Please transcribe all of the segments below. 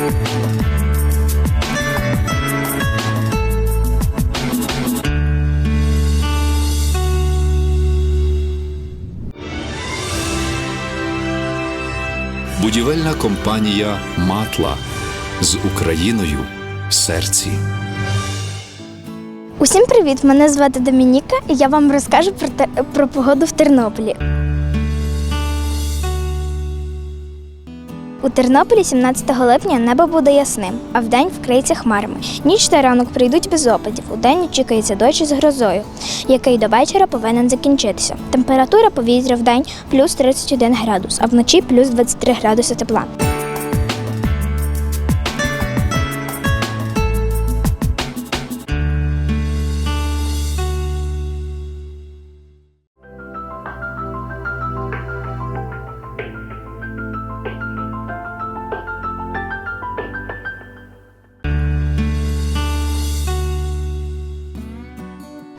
Будівельна компанія Матла з Україною в серці. Усім привіт! Мене звати Домініка, і я вам розкажу про, те, про погоду в Тернополі. У Тернополі 17 липня небо буде ясним, а вдень вкриється хмарами. Ніч та ранок прийдуть без опадів. У день очікується дощ з грозою, який до вечора повинен закінчитися. Температура повітря вдень плюс 31 градус, а вночі плюс 23 градуси тепла.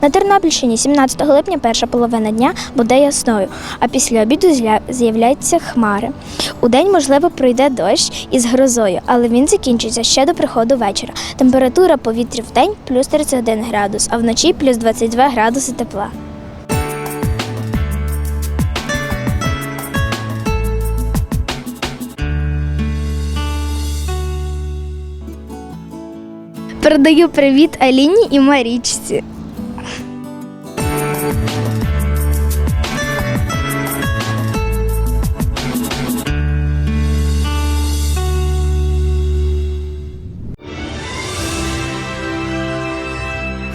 На Тернопільщині 17 липня перша половина дня буде ясною, а після обіду з'являються хмари. У день, можливо, пройде дощ із грозою, але він закінчиться ще до приходу вечора. Температура повітря в день плюс 31 градус, а вночі плюс 22 градуси тепла. Передаю привіт Аліні і Марічці.